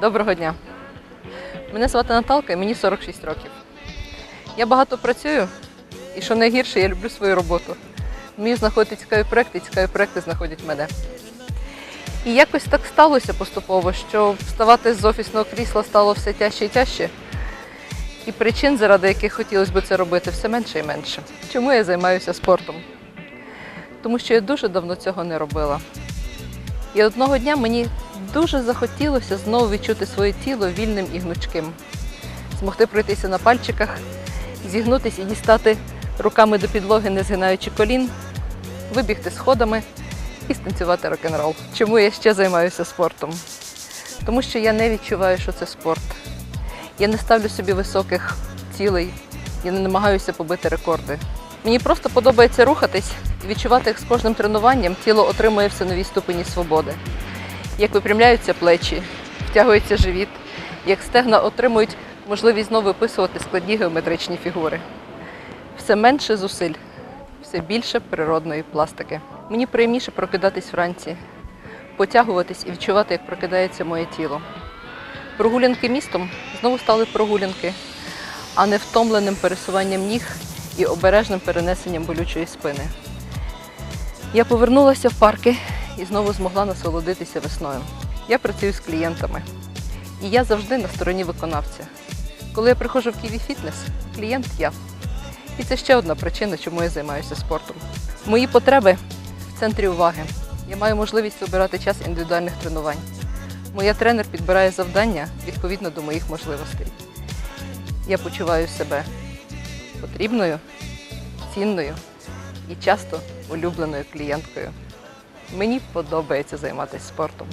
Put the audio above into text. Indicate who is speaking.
Speaker 1: Доброго дня. Мене звати Наталка і мені 46 років. Я багато працюю, і що найгірше, я люблю свою роботу. Вмію знаходити цікаві проекти, і цікаві проекти знаходять мене. І якось так сталося поступово, що вставати з офісного крісла стало все тяжче і тяжче. І причин, заради яких хотілося б це робити, все менше і менше. Чому я займаюся спортом? Тому що я дуже давно цього не робила. І одного дня мені дуже захотілося знову відчути своє тіло вільним і гнучким, змогти пройтися на пальчиках, зігнутися і дістати руками до підлоги, не згинаючи колін, вибігти сходами і станцювати рок-н-рол. Чому я ще займаюся спортом? Тому що я не відчуваю, що це спорт. Я не ставлю собі високих цілей, я не намагаюся побити рекорди. Мені просто подобається рухатись і відчувати, як з кожним тренуванням тіло отримує все нові ступені свободи. Як випрямляються плечі, втягується живіт, як стегна отримують можливість знову виписувати складні геометричні фігури. Все менше зусиль, все більше природної пластики. Мені приємніше прокидатись вранці, потягуватись і відчувати, як прокидається моє тіло. Прогулянки містом знову стали прогулянки, а не втомленим пересуванням ніг і обережним перенесенням болючої спини. Я повернулася в парки і знову змогла насолодитися весною. Я працюю з клієнтами, і я завжди на стороні виконавця. Коли я приходжу в Києві Фітнес, клієнт я. І це ще одна причина, чому я займаюся спортом. Мої потреби в центрі уваги. Я маю можливість обирати час індивідуальних тренувань. Моя тренер підбирає завдання відповідно до моїх можливостей. Я почуваю себе потрібною, цінною і часто улюбленою клієнткою. Мені подобається займатися спортом.